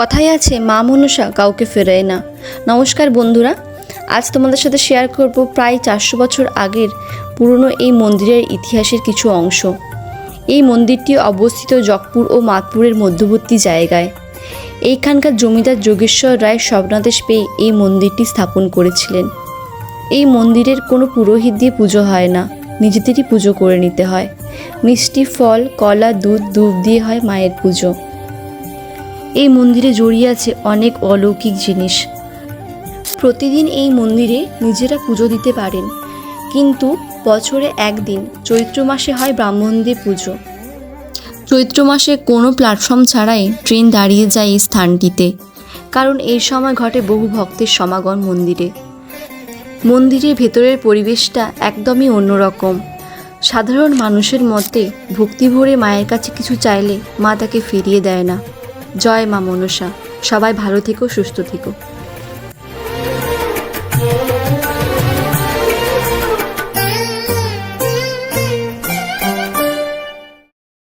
কথাই আছে, মা মনসা কাউকে ফেরায় না। নমস্কার বন্ধুরা, আজ তোমাদের সাথে শেয়ার করব প্রায় চারশো বছর আগের পুরনো এই মন্দিরের ইতিহাসের কিছু অংশ। এই মন্দিরটি অবস্থিত জগপুর ও মাতপুরের মধ্যবর্তী জায়গায়। এইখানকার জমিদার যোগেশ্বর রায় স্বপ্নাদেশ পেয়ে এই মন্দিরটি স্থাপন করেছিলেন। এই মন্দিরের কোনো পুরোহিত দিয়ে পুজো হয় না, নিজেদেরই পুজো করে নিতে হয়। মিষ্টি, ফল, কলা, দুধ দুধ দিয়ে হয় মায়ের পুজো। এই মন্দিরে জড়িয়ে আছে অনেক অলৌকিক জিনিস। প্রতিদিন এই মন্দিরে নিজেরা পুজো দিতে পারেন। কিন্তু বছরে একদিন, চৈত্র মাসে হয় ব্রাহ্মণদের পুজো। চৈত্র মাসে কোনো প্ল্যাটফর্ম ছাড়াই ট্রেন দাঁড়িয়ে যায় এই স্থানটিতে। কারণ এই সময় ঘটে বহু ভক্তের সমাগম মন্দিরে। মন্দিরের ভেতরের পরিবেশটা একদমই অন্যরকম। সাধারণ মানুষের মতে ভক্তি ভরে মায়ের কাছে কিছু চাইলে মা তাকে ফিরিয়ে দেয় না। জয় মা মনসা। সবাই ভালো থেকো সুস্থ থেকো।